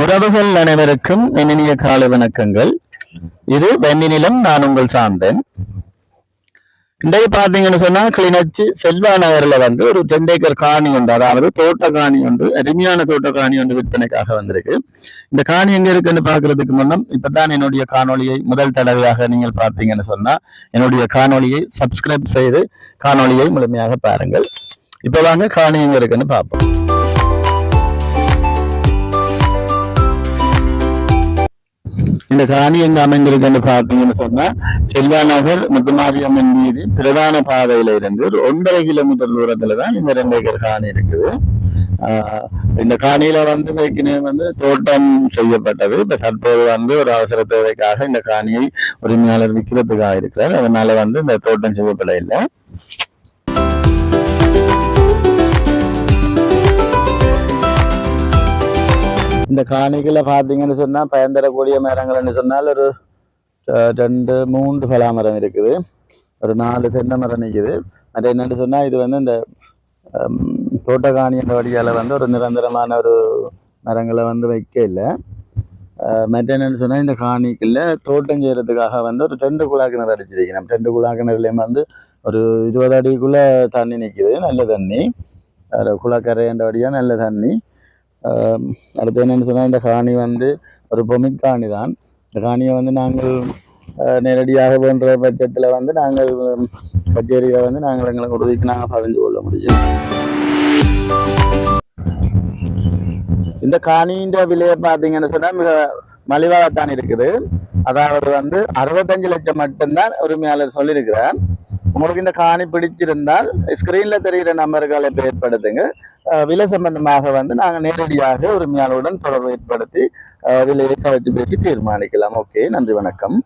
உறவுகள் அனைவருக்கும் இனிய காலை வணக்கங்கள். இது வெண்ணிநிலம் நான் உங்கள் சார்ந்தேன் இன்றைக்கு பாத்தீங்கன்னு சொன்னா கிளிநொச்சி செல்வா நகர்ல வந்து ஒரு டென் காணி உண்டு. அதாவது தோட்ட காணி ஒன்று அருமையான தோட்ட காணி ஒன்று விற்பனைக்காக வந்திருக்கு. இந்த காணி எங்க இருக்குன்னு பாக்குறதுக்கு முன்னம் இப்பதான் என்னுடைய காணொளியை முதல் தடவையாக நீங்கள் பார்த்தீங்கன்னு சொன்னா என்னுடைய காணொளியை சப்ஸ்கிரைப் செய்து காணொளியை முழுமையாக பாருங்கள். இப்ப வாங்க காணி எங்க இருக்குன்னு பார்ப்போம். இந்த காணி எங்க அமைந்திருக்குன்னு பார்த்தீங்கன்னு சொன்னா செல்வா நகர் முத்துமாரியம்மன் வீதி பிரதான பாதையில இருந்து ஒரு ஒன்றரை கிலோமீட்டர் தூரத்துல தான் இந்த ரெண்டு ஏக்கர் காணி இருக்குது. ஆஹ் இந்த காணியில வந்து ஏற்கனவே வந்து தோட்டம் செய்யப்பட்டது. இப்ப தற்போது வந்து ஒரு அவசர தேவைக்காக இந்த காணியை உரிமையாளர் விற்கிறதுக்காக இருக்கிறார். அதனால வந்து இந்த தோட்டம் செய்யப்பட இல்லை இந்த காணிகளை பார்த்தீங்கன்னு சொன்னால் பயந்தரக்கூடிய மரங்கள்னு சொன்னால் ஒரு ரெண்டு மூன்று பலா மரம் இருக்குது. ஒரு நாலு தென்னை மரம் நிற்குது மற்ற என்னன்னு சொன்னால் இது வந்து இந்த ஹம், தோட்டக்காணி என்ற வந்து ஒரு நிரந்தரமான ஒரு மரங்களை வந்து வைக்க இல்லை. மற்ற என்னன்னு சொன்னால் இந்த காணிக்கில் தோட்டம் செய்கிறதுக்காக வந்து ஒரு ரெண்டு குழா கிணறு அடிச்சிருக்கணும் ரெண்டு குழா கிணறுலையும் வந்து ஒரு இருபது அடிக்குள்ள தண்ணி நிற்கிது நல்ல தண்ணி. அதில் குளக்கரை வழியாக நல்ல தண்ணி. அடுத்து என்னென்னு சொன்னால் இந்த காணி வந்து ஒரு பொமிக் காணி தான். இந்த காணியை வந்து நாங்கள் நேரடியாக போன்ற பட்சத்தில் வந்து நாங்கள் கச்சேரியில் கச்சேரியை வந்து நாங்கள் எங்களை உதவிக்கு நாங்கள் பதிஞ்சு கொள்ள முடியும். இந்த காணியின் விலையை பார்த்தீங்கன்னு சொன்னால் மிக மலிவாகத்தான் இருக்குது. அதாவது வந்து அறுபத்தஞ்சு லட்சம் மட்டும்தான் உரிமையாளர் சொல்லியிருக்கிறார். உங்களுக்கு இந்த காணி பிடிச்சிருந்தால் ஸ்கிரீன்ல தெரிகிற நம்பர்களை ஏற்படுத்துங்க. விலை சம்பந்தமாக வந்து நாங்கள் நேரடியாக உரிமையாளருடன் தொடர்பு ஏற்படுத்தி அஹ் விலையை கவச்சு பேசி தீர்மானிக்கலாம். ஓகே நன்றி வணக்கம்.